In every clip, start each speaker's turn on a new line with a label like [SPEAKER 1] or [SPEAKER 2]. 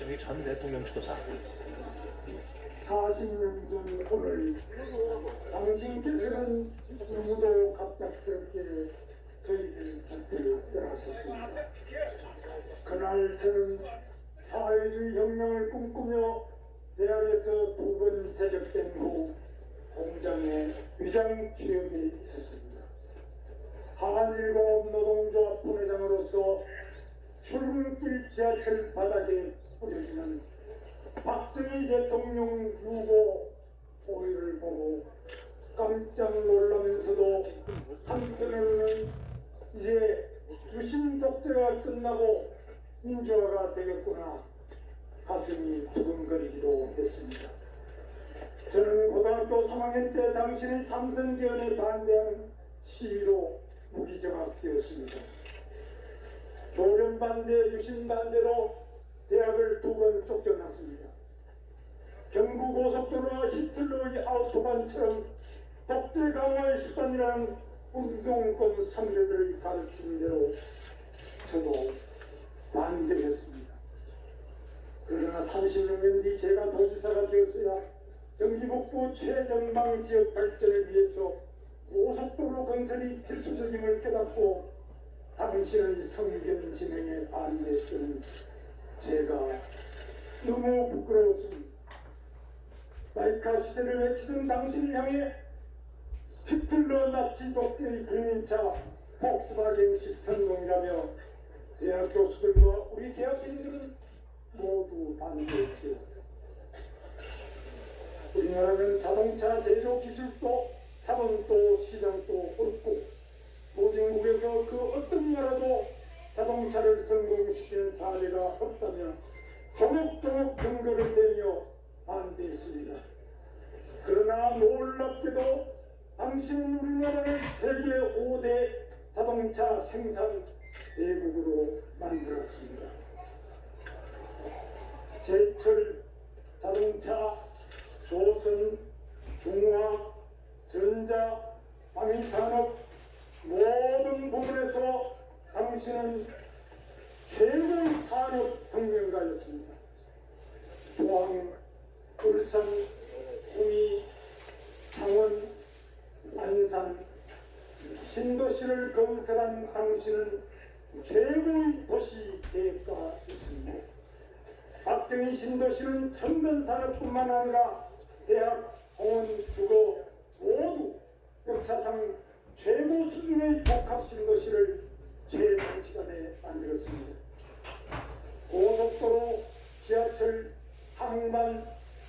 [SPEAKER 1] 박정희 전 대통령 추도사
[SPEAKER 2] 40년 전 오늘 당신께서는 너무도 갑작스럽게 저희들 곁을 떠나셨습니다. 그날 저는 사회주의 혁명을 꿈꾸며 대학에서 두 번 제적된 후 공장의 위장 취업에 있었습니다. 한일공업 노동조합 부회장으로서 출근길 지하철 바닥에 뿌려지는 박정희 대통령 유고 보위를 보고 깜짝 놀라면서도 한편으로는 이제 유신 독재가 끝나고 민주화가 되겠구나 가슴이 두근거리기도 했습니다. 저는 고등학교 3학년 때 당신의 삼성개헌에 반대하는 시위로 무기정학되었습니다. 조련 반대, 유신 반대로 대학을 두 번 쫓겨났습니다. 경부 고속도로와 히틀러의 아우토반처럼 독재 강화의 수단이라는 운동권 선배들의 가르친 대로 저도 반대했습니다. 그러나 36년 뒤 제가 도지사가 되었어야 경기북부 최전방 지역 발전을 위해서 고속도로 건설이 필수적임을 깨닫고 당신의 성견 진행에 반대했던 제가 너무 부끄러웠습니다. 마이카 시대를 외치던 당신을 향해 히틀러 나치 독재의 국민차 폭스바겐식 성공이라며 대학 교수들과 우리 대학생들은 모두 반대했죠. 우리나라는 자동차 제조 기술도 자본도 시장도 없고 도진국에서 그 어떤 나라도 자동차를 성공시킨 사례가 없다며 조목조목 근거를 대며 반대했습니다. 그러나 놀랍게도 당신은 우리나라를 세계 5대 자동차 생산 대국으로 만들었습니다. 제철, 자동차, 조선, 중화, 전자, 방위산업 모든 부분에서 당신은 최고의 산업 혁명가였습니다. 포항, 울산, 구미, 창원, 안산, 신도시를 건설한 당신은 최고의 도시 계획가였습니다. 박정희 신도시는 첨단 산업뿐만 아니라 대학, 공원, 주거 모두 역사상 최고 수준의 복합 신도시를 최단 시간에 만들었습니다. 고속도로, 지하철, 항만,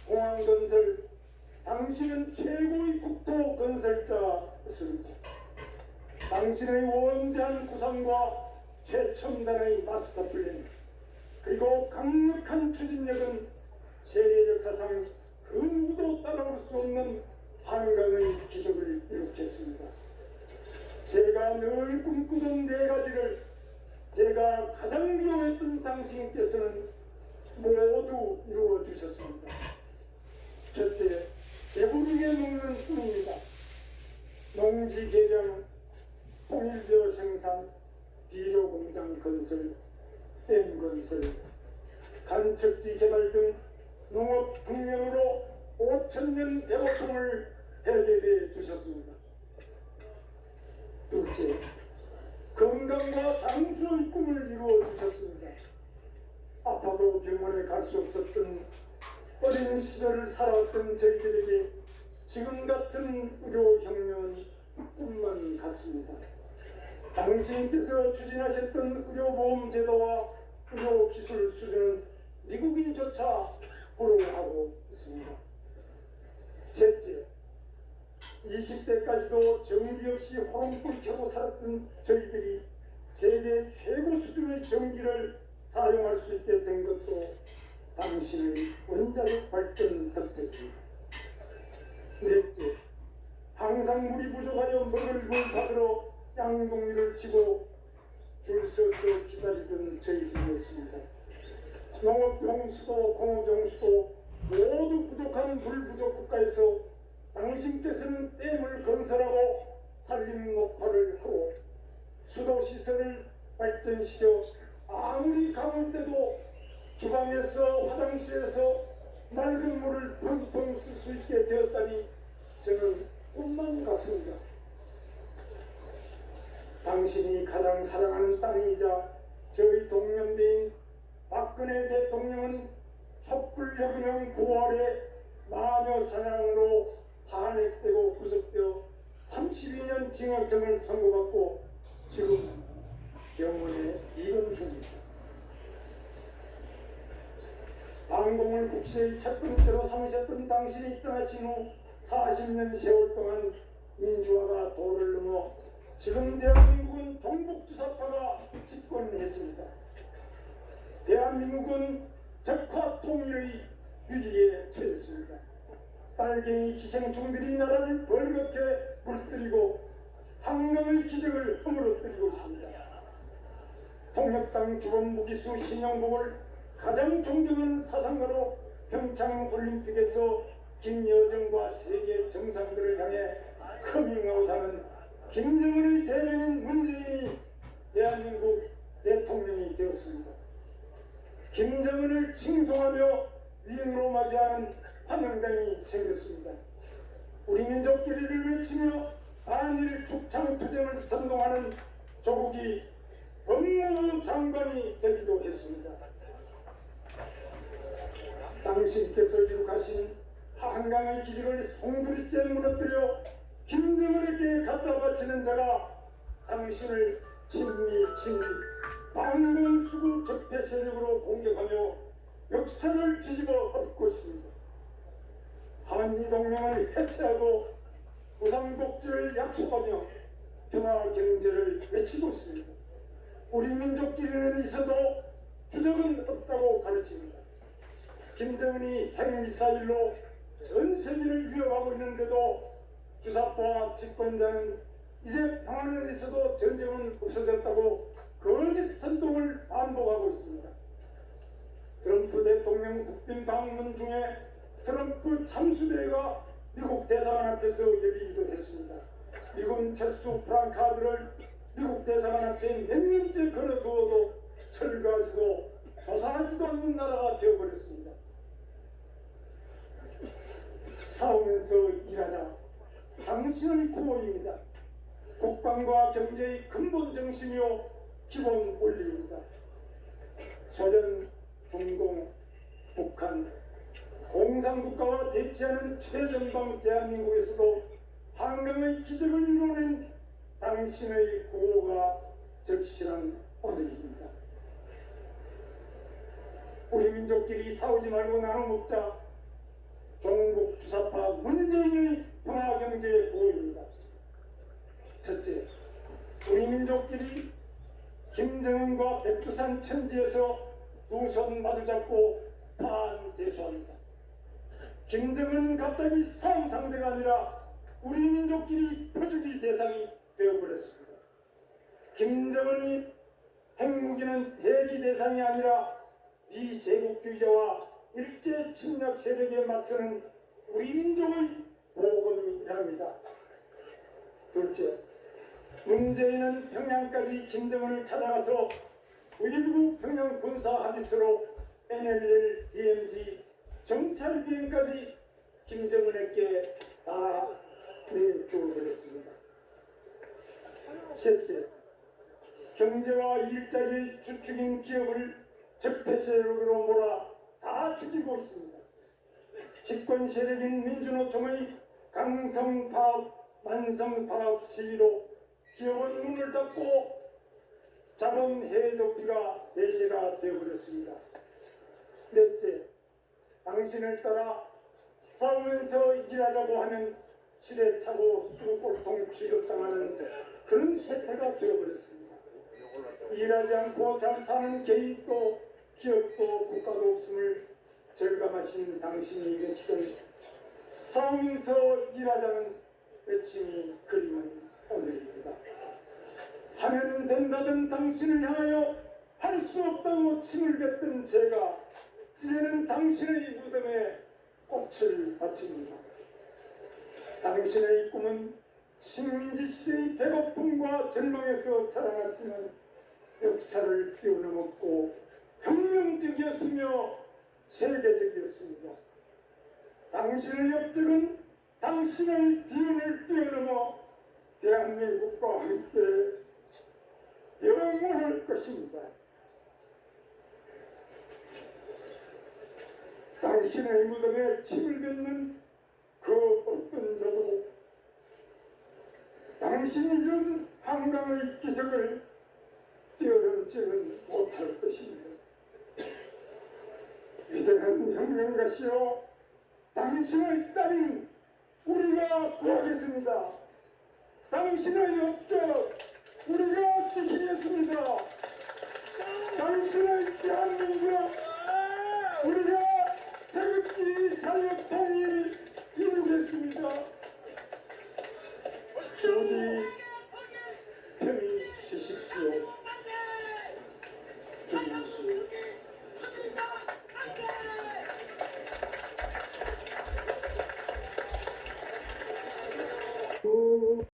[SPEAKER 2] 공항 건설, 당신은 최고의 국토 건설자였습니다. 당신의 원대한 구상과 최첨단의 마스터 플랜, 그리고 강력한 추진력은 세계 역사상 그 누구도 따라올 수 없는 한강의 기적을 일으켰습니다. 제가 늘 꿈꾸던 네 가지를 제가 가장 미워했던 당신께서는 모두 이루어 주셨습니다. 첫째, 배부르게 먹는 뿐입니다. 농지 개량, 통일벼 생산, 비료 공장 건설, 댐 건설, 간척지 개발 등 농업 혁명으로 5천 년 대보통을 해결해 주셨습니다. 둘째, 건강과 장수의 꿈을 이루어 주셨습니다. 아파도 병원에 갈 수 없었던 어린 시절을 살아왔던 저희들에게 지금 같은 의료혁명은 꿈만 같습니다. 당신께서 추진하셨던 의료보험 제도와 의료기술 수준은 미국인조차 부러워하고 있습니다. 셋째, 20대까지도 전기 없이 호롱불 켜고 살았던 저희들이 세계 최고 수준의 전기를 사용할 수 있게 된 것도 당신의 원자력 발전 덕택입니다. 넷째, 항상 물이 부족하여 먹을 물 받으러 양동이를 치고 줄 서서 기다리던 저희들이었습니다. 농업 용수도 공업 용수도 모두 부족한 물 부족 국가에서 당신께서는 댐을 건설하고 산림 녹화를 하고 수도 시설을 발전시켜 아무리 가물 때도 주방에서 호수에서 맑은 물을 펑펑 쓸 수 있게 되었다니 저는 꿈만 같습니다. 당신이 가장 사랑하는 딸이자 저희 동년배인 박근혜 대통령은 촛불혁명 9월에 마녀 사냥으로 탄핵되고 구속되어 32년 징역형을 선고받고 지금 병원에 입원 중입니다. 방공을 국시의 첫 번째로 삼으셨던 당신이 떠나신 후 40년 세월 동안 민주화가 도를 넘어 지금 대한민국은 종북주사파가 집권했습니다. 대한민국은 적화 통일의 위기에 처했습니다. 빨갱이 기생충들이 나라를 벌겋게 물들이고 한강의 기적을 허물어뜨리고 있습니다. 통역당 주범 무기수 신영복을 가장 존경하는 사상가로 평창 올림픽에서 김여정과 세계 정상들을 향해 커밍아웃하는 김정은의 대변인 문재인이 대한민국 대통령이 되었습니다. 김정은을 칭송하며 위인으로 맞이하는 환영단이 생겼습니다. 우리 민족끼리를 외치며 한일 축창투쟁을 선동하는 조국이 법무부 장관이 되기도 했습니다. 당신께서 이룩하신 한강의 기적을 송두리째 무너뜨려 김정은에게 갖다 바치는 자가 당신을 친미 친미 방공수구 적폐 세력으로 공격하며 역사를 뒤집어 엎고 있습니다. 한미동맹을 해체하고 무상복지를 약속하며 평화 경제를 외치고 있습니다. 우리 민족끼리는 있어도 주적은 없다고 가르칩니다. 김정은이 핵미사일로 전 세계를 위협하고 있는데도 주사파와 집권자는 이제 평화는 있어도 전쟁은 없어졌다고 거짓 선동을 반복하고 있습니다. 트럼프 대통령 국빈 방문 중에 트럼프 참수대회가 미국 대사관 앞에서 열리기도 했습니다. 미군 철수 프랑카드를 미국 대사관 앞에 몇 년째 걸어두어도 철거하지도 조사하지도 않는 나라가 되어버렸습니다. 싸우면서 일하자. 당신의 구호입니다. 국방과 경제의 근본 정신이요 기본 원리입니다. 소련, 중공, 북한, 공산국가와 대치하는 최전방 대한민국에서도 한강의 기적을 이루는 당신의 구호가 절실한 오늘입니다. 우리 민족끼리 싸우지 말고 나눠 먹자. 종북 주사파 문재인의 평화경제 구호입니다. 첫째, 우리 민족끼리 김정은과 백두산 천지에서 두 손 마주잡고 반대소합니다. 김정은 갑자기 싸움 상대가 아니라 우리 민족끼리 표주기 대상이 되어버렸습니다. 김정은이 핵무기는 대기 대상이 아니라 비제국주의자와 일제 침략 세력에 맞서는 우리 민족의 보건이랍니다. 둘째, 문재인은 평양까지 김정은을 찾아가서 9.19 평양 군사 하디스로 NLL, DMZ, 정찰 비행까지 김정은에게 다 내주어버렸습니다. 셋째, 경제와 일자리의 주축인 기업을 적폐 세력으로 몰아 다 죽이고 있습니다. 집권 세력인 민주노총의 강성 파업, 만성 파업 시위로 기업은 문을 닫고 자본 해외 도피가 대세가 되어버렸습니다. 넷째, 당신을 따라 싸우면서 일하자고 하면 시대차고 수고골통 취급당하는 그런 세태가 되어버렸습니다. 일하지 않고 잘 사는 개인도 기업도 국가도 없음을 절감하신 당신이 외치던 싸우면서 일하자는 외침이 그리운 오늘입니다. 하면 된다던 당신을 향하여 할 수 없다고 침을 뱉던 제가 이제는 당신의 무덤에 꽃을 바칩니다. 당신의 꿈은 식민지 시대의 배고픔과 절망에서 자라났지만 역사를 뛰어넘었고 혁명적이었으며 세계적이었습니다. 당신의 업적은 당신의 비운을 뛰어넘어 대한민국과 함께 영원할 것입니다. 당신의 무덤에 침을 뱉는 그 어떤 자도 당신이 이룬 한강의 기적을 뛰어넘지는 못할 것입니다. 위대한 혁명가시여 당신의 딸인 우리가 구하겠습니다. 당신의 업적 우리가 지키겠습니다. 당신의 대한민국 태극기 자유통일 이루겠습니다.